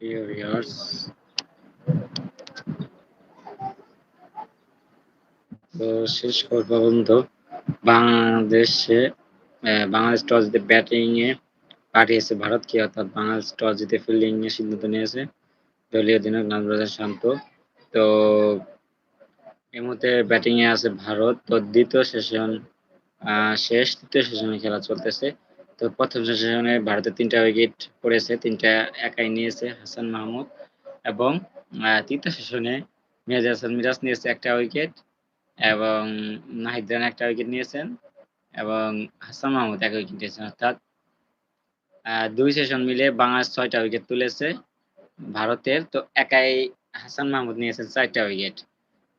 প্রিয় ভিউয়ার্স তো শেষ খবর পর্যন্ত বাংলাদেশে বাংলাদেশ টস জিতে ব্যাটিং এ পাঠিয়েছে ভারতকে অর্থাৎ বাংলাদেশ টস জিতে ফিল্ডিং এর সিদ্ধান্ত নিয়েছে দলীয় অধিনায়ক নাজমুল শান্ত। তো এই মুহূর্তে ব্যাটিং এ আছে ভারত। তো দ্বিতীয় সেশন শেষ, তৃতীয় সেশনে খেলা চলতেছে। তো প্রথম সেশনে ভারতের তিনটা উইকেট পড়েছে, তিনটা একাই নিয়েছে হাসান মাহমুদ এবং তৃতীয় সেশনে মিরাজ হাসান মিরাজ নিয়েছে একটা উইকেট এবং নাহিদ রান একটা উইকেট নিয়েছেন এবং হাসান মাহমুদ এক উইকেট নিয়েছেন, অর্থাৎ দুই সেশন মিলে বাংলাদেশ ছয়টা উইকেট তুলেছে ভারতের। তো একাই হাসান মাহমুদ নিয়েছেন চারটা উইকেট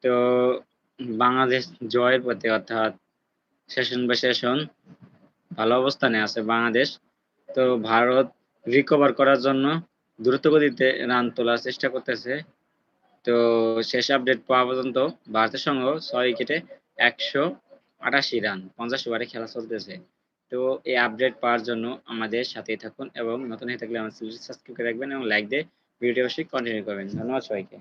তো বাংলাদেশ জয়ের পথে অর্থাৎ সেশন বাই সেশন ভালো অবস্থানে আছে বাংলাদেশ। তো ভারত রিকভার করার জন্য দ্রুত গতিতে রান তোলার চেষ্টা করতেছে। তো শেষ আপডেট পাওয়া পর্যন্ত ভারতের সঙ্গে ছয় উইকেটে একশো আটাশি রান পঞ্চাশ ওভারে খেলা চলতেছে। তো এই আপডেট পাওয়ার জন্য আমাদের সাথেই থাকুন এবং নতুন হয়ে থাকলে আমার সাবস্ক্রাইব করে রাখবেন এবং লাইক দিয়ে ভিডিও অবশ্যই কন্টিনিউ করবেন। ধন্যবাদ সবাইকে।